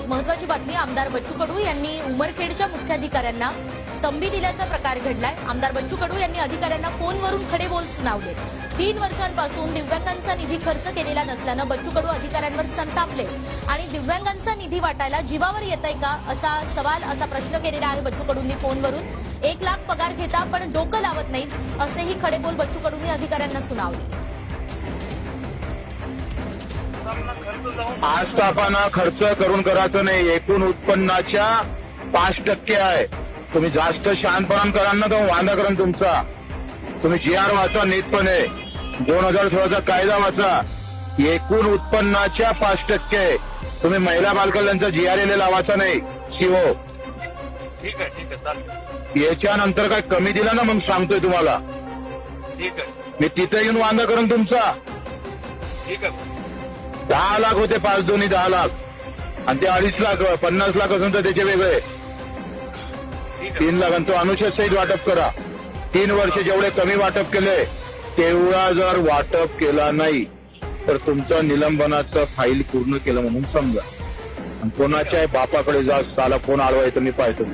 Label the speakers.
Speaker 1: एक महत्वाची बातमी आमदार बच्चू कडू यांनी उमरखेडच्या मुख्याधिकाऱ्यांना तंबी दिल्याचा प्रकार घडलाय. आमदार बच्चू कडू यांनी अधिकाऱ्यांना फोनवरून खडे बोल सुनावले. तीन वर्षांपासून दिव्यांगांचा निधी खर्च केलेला नसल्यानं बच्चू कडू अधिकाऱ्यांवर संतापले. आणि दिव्यांगांचा निधी वाटायला जीवावर आहे का असा सवाल असा प्रश्न केलेला आहे बच्चू कडूंनी फोनवरून. एक लाख पगार घेता पण डोकं लावत नाहीत असेही खडेबोल बच्चू कडूंनी अधिकाऱ्यांना सुनावले.
Speaker 2: आस्थापना खर्च करून करायचं नाही. एकूण उत्पन्नाच्या पाच टक्के आहे. तुम्ही जास्त शहाणपणा कराल ना तर वांदा करा तुमचा. तुम्ही जी आर वाचा नीटपणे. दोन हजार सोळाचा कायदा वाचा. एकूण उत्पन्नाच्या पाच टक्के. तुम्ही महिला बालकल्याणचा जी आर एल लावायचा नाही. सीओ
Speaker 3: ठीक आहे ठीक आहे
Speaker 2: याच्यानंतर काय कमी दिला ना मग सांगतोय तुम्हाला.
Speaker 3: ठीक आहे.
Speaker 2: मी तिथे येऊन वांदा करून तुमचा.
Speaker 3: ठीक आहे.
Speaker 2: दहा लाख होते पाच दोन्ही दहा लाख. आणि ते अडीच लाख पन्नास लाख असून तर त्याचे वेगळे. तीन लाख आणि तो अनुशेष सहित वाटप करा. तीन वर्ष जेवढे कमी वाटप केले तेवढा जर वाटप केला नाही तर तुमचं निलंबनाचं फाईल पूर्ण केलं म्हणून समजा. आणि कोणाच्याही बापाकडे जा साला कोण आडवा मी पाहतो.